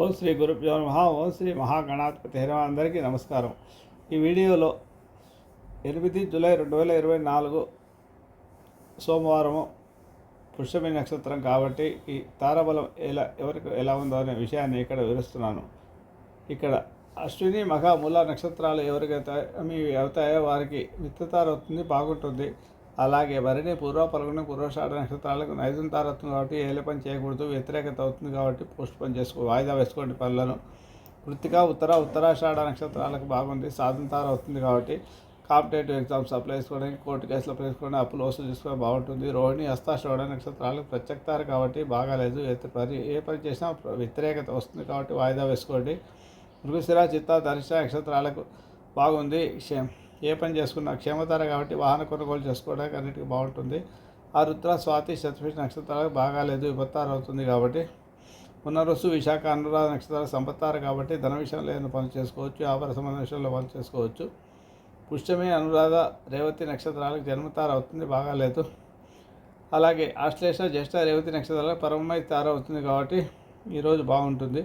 ఓం శ్రీ గురుభ్యో నమ. ఓం శ్రీ మహాగణాధిపతి హేమ అందరికీ నమస్కారం. ఈ వీడియోలో ఎనిమిది జూలై రెండు వేల ఇరవై నాలుగు సోమవారము పుష్యమి నక్షత్రం కాబట్టి ఈ తారాబలం ఎలా ఎవరికి ఎలా ఉందో అనే విషయాన్ని ఇక్కడ వివరిస్తున్నాను. ఇక్కడ అశ్విని మహా మూల నక్షత్రాలు ఎవరికైతే మీ అవుతాయో వారికి మిత్రతార అవుతుంది బాగుంటుంది. అలాగే భరణి పూర్వ పలుగుని పూర్వషాఢ నక్షత్రాలకు నైజం తార కాబట్టి ఏళ్ళ పని చేయకూడదు వ్యతిరేకత అవుతుంది కాబట్టి పోస్ట్ పని చేసుకో వాయిదా వేసుకోండి పనులను. కృతిక ఉత్తర ఉత్తరాషాఢ నక్షత్రాలకు బాగుంది సాధన తార అవుతుంది కాబట్టి కాంపిటేటివ్ ఎగ్జామ్స్ అప్లై చేసుకోవడానికి కోర్టు కేసులు అప్లై చేసుకోవడానికి అప్పులు వసూలు చేసుకోవడం బాగుంటుంది. రోహిణి హస్తాశ్రవణ నక్షత్రాలకు ప్రత్యక్తారు కాబట్టి బాగాలేదు పని ఏ పని చేసినా వ్యతిరేకత వస్తుంది కాబట్టి వాయిదా వేసుకోండి. మృగశిర చిత్త దర్శన నక్షత్రాలకు బాగుంది. ఏ పని చేసుకున్నా క్షేమతార కాబట్టి వాహన కొనుగోలు చేసుకోవడానికి అన్నిటికీ బాగుంటుంది. ఆ రుద్ర స్వాతి శతభిష నక్షత్రాలకు బాగాలేదు విపత్తారు అవుతుంది కాబట్టి. పునరుసు విశాఖ అనురాధ నక్షత్రాలు సంపత్తారు కాబట్టి ధన విషయంలో ఏదైనా పనులు చేసుకోవచ్చు వ్యాపార సంబంధ విషయంలో పనులు చేసుకోవచ్చు. పుష్యమి అనురాధ రేవతి నక్షత్రాలకు జన్మతార అవుతుంది బాగాలేదు. అలాగే ఆశ్లేష జ్యేష్ఠ రేవతి నక్షత్రాలకు పరమమై తార అవుతుంది కాబట్టి ఈరోజు బాగుంటుంది.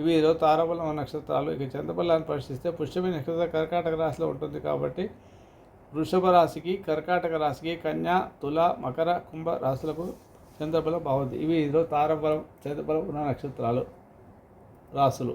ఇవి ఈరోజు తారాబలం నక్షత్రాలు ఇక చంద్రబలాన్ని పరిశీలిస్తే పుష్యమి నక్షత్రం కర్కాటక రాశిలో ఉంటుంది కాబట్టి వృషభ రాశికి కర్కాటక రాశికి కన్యా తుల మకర కుంభ రాశులకు చంద్రబలం బాగుంది ఇవి తారబలం తారాబలం చంద్రబలం ఉన్న నక్షత్రాలు రాశులు.